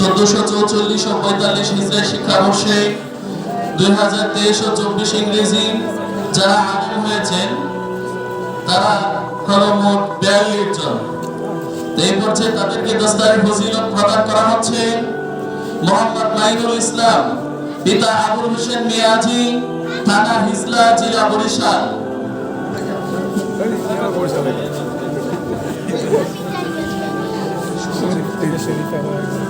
চোদ্দশো চৌচল্লিশ ও পঁয়তাল্লিশ হিজড়া শিক্ষাবর্ষে দুই হাজার তেইশ ও চব্বিশ ইংরেজি যারা আলিম হয়েছেন, তারা হলো মোট বিয়াল্লিশ জন। এই পর্যায়ে তাদেরকে দস্তারে ফজিলত প্রদান করা হচ্ছে মোহাম্মদ মাইনুল ইসলাম, পিতা আবুল হোসেন মিয়াজি, থানা হিজলা, জেলা বরিশাল। আব্দুল্লাহ মিয়া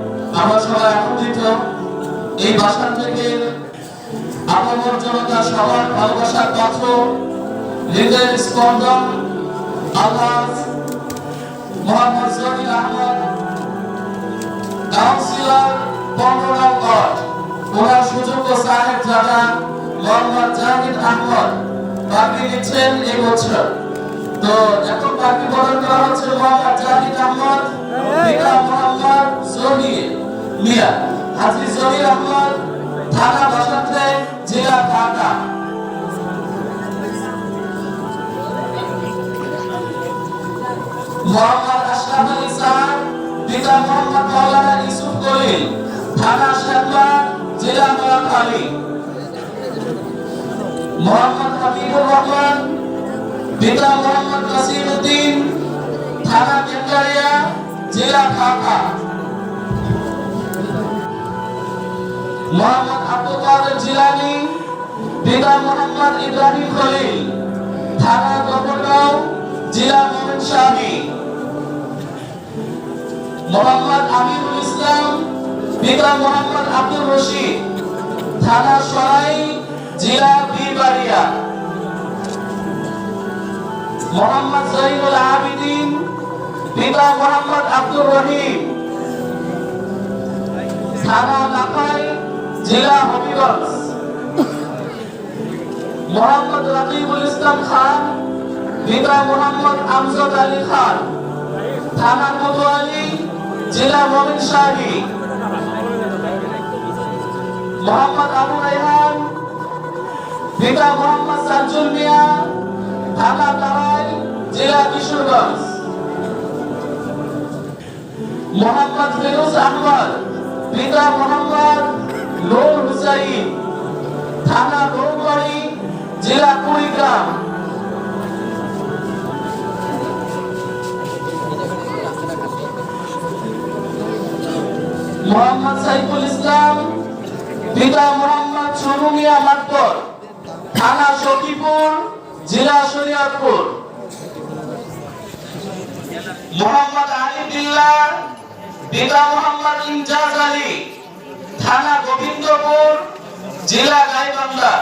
আমরা সবাই একত্রিত। এই বাসান থেকে আপামর জনতা সবার ভালোবাসার পাত্র, হৃদয়ের স্পন্দন, আল্লাহ মোহাম্মদ জহির আহমদ, কাউন্সিলর পনেরোগড় ওনার সুযোগ্য সাহেব জানা, মোহাম্মদ জাহিদ আহমদ, বাকি নিচ্ছেন এই বছর। তো এখন বাকি প্রদান করা হচ্ছে মোহাম্মদ জাহিদ আহমদ মোহাম্মদ জহির। মিয়া হাজি জহির আহমদ থানা বাসাতে জেলা, ঢাকা। মোহাম্মদ আশরাফ আলী সাদ পিতা মোহাম্মদ মাওলানা ইউসুফ কলিল থানা শেখলা জেলা নোয়াখালী মোহাম্মদ হাবিবুর রহমান, পিতা মোহাম্মদ কাসিম উদ্দিন থানা কেন্দ্রারিয়া জেলা, ঢাকা। মোহাম্মদ আব্দুল কাদের জিলানি পিতা মোহাম্মদ ইব্রাহিম খলিল, থানা গফরগাঁও জেলা ময়মনসিংহ মোহাম্মদ আমিরুল ইসলাম পিতা মোহাম্মদ আব্দুর রশিদ, থানা সরাই জেলা বীরবাড়িয়া। মোহাম্মদ জহিরুল আবিদিন পিতা মোহাম্মদ আব্দুর রহিম। থানা লাখাই জেলা হবিগঞ্জ। মোহাম্মদ রাকিবুল ইসলাম খান, পিতা মোহাম্মদ আমজদ আলী খান। থানা কোতোয়ালি, জেলা ময়মনসিংহ মোহাম্মদ আবু রায়হান, পিতা মোহাম্মদ সাজুল মিয়া। থানা তারাই, জেলা কিশোরগঞ্জ। মোহাম্মদ ফিরোজ আহমদ, পিতা মোহাম্মদ জেলা কুড়িগ্রাম মোহাম্মদ সাইফুল ইসলাম, পিতা মোহাম্মদ সোনু মিয়া মাতবর, থানা সখীপুর, জেলা শরিয়তপুর মোহাম্মদ আলী বিল্লাহ পিতা মোহাম্মদ ইমজাজ আলী, থানা গোবিন্দপুর, জেলা গাইবান্ধা।